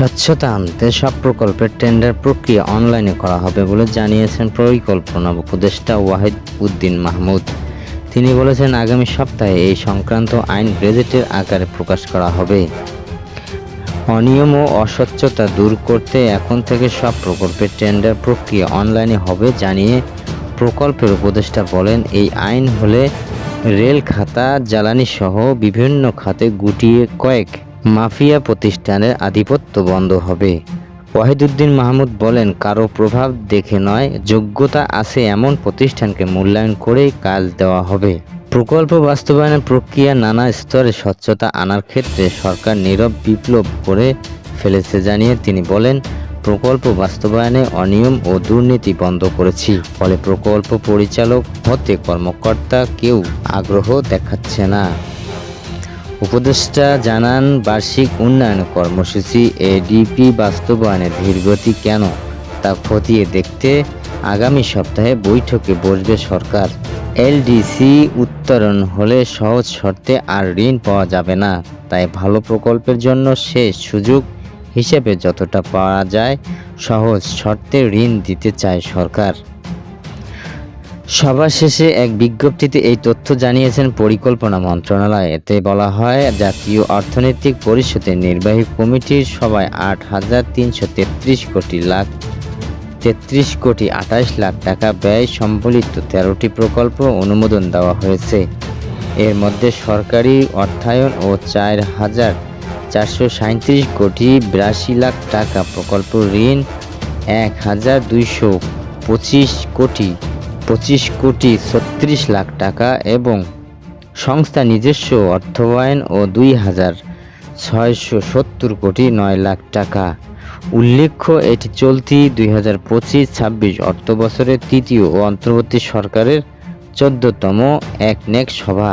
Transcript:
স্বচ্ছতা আনতে সব প্রকল্পের টেন্ডার প্রক্রিয়া অনলাইনে করা হবে বলে জানিয়েছেন পরিকল্পনা উপদেষ্টা ওয়াহিদ উদ্দিন মাহমুদ। তিনি বলেছেন, আগামী সপ্তাহে এই সংক্রান্ত আইন গেজেটের আকারে প্রকাশ করা হবে। অনিয়ম ও অস্বচ্ছতা দূর করতে এখন থেকে সব প্রকল্পের টেন্ডার প্রক্রিয়া অনলাইনে হবে জানিয়ে প্রকল্পের উপদেষ্টা বলেন, এই আইন হলে রেল খাতা, জ্বালানি সহ বিভিন্ন খাতে গুটিয়ে কয়েক মাফিয়া প্রতিষ্ঠানের আধিপত্য বন্ধ হবে। ওয়াহিদুদ্দিন মাহমুদ বলেন, কারও প্রভাব দেখে নয়, যোগ্যতা আছে এমন প্রতিষ্ঠানকে মূল্যায়ন করেই কাজ দেওয়া হবে। প্রকল্প বাস্তবায়নের প্রক্রিয়া নানা স্তরে স্বচ্ছতা আনার ক্ষেত্রে সরকার নীরব বিপ্লব করে ফেলেছে জানিয়ে তিনি বলেন, প্রকল্প বাস্তবায়নে অনিয়ম ও দুর্নীতি বন্ধ করেছি। ফলে প্রকল্প পরিচালক হতে কর্মকর্তা কেউ আগ্রহ দেখাচ্ছে না। উপদেষ্টা জানান, বার্ষিক উন্নয়ন কর্মসূচি এডিপি বাস্তবায়নের ধীরগতি কেন তা খতিয়ে দেখতে আগামী সপ্তাহে বৈঠকে বসবে সরকার। এলডিসি উত্তরণ হলে সহজ শর্তে আর ঋণ পাওয়া যাবে না। তাই ভালো প্রকল্পের জন্য শেষ সুযোগ হিসেবে যতটা পাওয়া যায় সহজ শর্তে ঋণ দিতে চায় সরকার। সভা শেষে এক বিজ্ঞপ্তিতে এই তথ্য জানিয়েছেন পরিকল্পনা মন্ত্রণালয়। এতে বলা হয়, জাতীয় অর্থনৈতিক পরিষদের নির্বাহী কমিটির সভায় আট হাজার তিনশো তেত্রিশ কোটি লাখ, তেত্রিশ কোটি আঠাশ লাখ টাকা ব্যয় সম্বলিত তেরোটি প্রকল্প অনুমোদন দেওয়া হয়েছে। এর মধ্যে সরকারি অর্থায়ন ও চার হাজার চারশো সাঁত্রিশ কোটি বিরাশি লাখ টাকা প্রকল্প ঋণ, এক হাজার দুইশো পঁচিশ কোটি পঁচিশ কোটি ছত্রিশ লাখ টাকা এবং সংস্থা নিজস্ব অর্থবায়ন ও দুই হাজার ছয়শো সত্তর কোটি নয় লাখ টাকা। উল্লেখ্য, এটি চলতি দুই হাজার পঁচিশ ছাব্বিশ অর্থ বছরের তৃতীয় ও অন্তর্বর্তী সরকারের চোদ্দতম এক নেক সভা।